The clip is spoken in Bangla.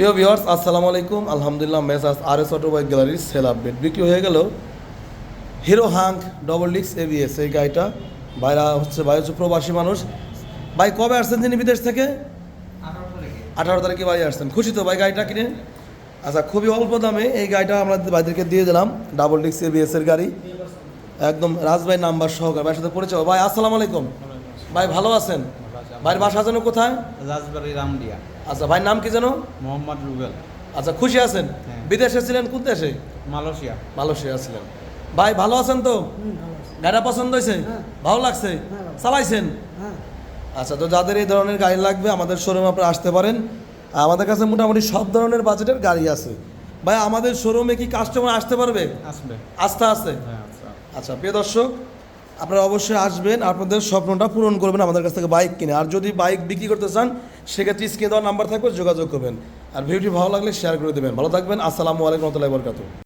প্রিয় ভিউয়ার্স, আসসালামু আলাইকুম। আলহামদুলিল্লাহ মেসাজ আর এস অটোবাইক গ্যালারির সেল আপডেট বিক্রি হয়ে গেল। হিরো হাঙ্ক ডবল ডিক্স এবিএস এই গাড়িটা। বাইরা হচ্ছে ভাই হচ্ছে প্রবাসী মানুষ। ভাই, কবে আসছেন তিনি বিদেশ থেকে? আঠারো তারিখে। বাড়ি আসছেন। খুশি তো ভাই গাড়িটা কিনে? আচ্ছা খুবই অল্প দামে এই গাড়িটা আমরা ভাইদেরকে দিয়ে দিলাম, ডাবল ডিক্স এবিএস এর গাড়ি। একদম রাজভাই নাম্বার সহকার। ভাইয়ের সাথে পরিচয়। ভাই, আসসালামু আলাইকুম। ভাই ভালো আছেন? ভাইয়ের বাসা যেন কোথায়? রাজবাড়ি রামডিয়া। আচ্ছা ভাইয়ের নাম কি যেন? মোহাম্মদ রুবেল। আচ্ছা খুশি আছেন? হ্যাঁ। বিদেশে ছিলেন কোন দেশে? মালয়েশিয়া। মালয়েশিয়া ছিলেন। ভাই ভালো আছেন তো? গাড়িটা পছন্দ হয়েছে? ভালো লাগছে? চালাইছেন? আচ্ছা তো যাদের এই ধরনের গাড়ি লাগবে আমাদের শোরুমে আপনারা আসতে পারেন। আমাদের কাছে মোটামুটি সব ধরনের বাজেটের গাড়ি আছে। ভাই আমাদের শোরুমে কি কাস্টমার আসতে পারবে? আসবে। আস্থা আছে? হ্যাঁ আচ্ছা আচ্ছা প্রিয় দর্শক আপনারা অবশ্যই আসবেন, আপনাদের স্বপ্নটা পূরণ করবেন আমাদের কাছ থেকে বাইক কিনে। আর যদি বাইক বিক্রি করতে চান, সেক্ষেত্রে স্ক্রিনে দেওয়ার নাম্বার থাকবে, যোগাযোগ করবেন। আর ভিডিওটি ভালো লাগলে শেয়ার করে দেবেন। ভালো থাকবেন, আসসালামু আলাইকুম রহমতুল্লাহ বরকাতু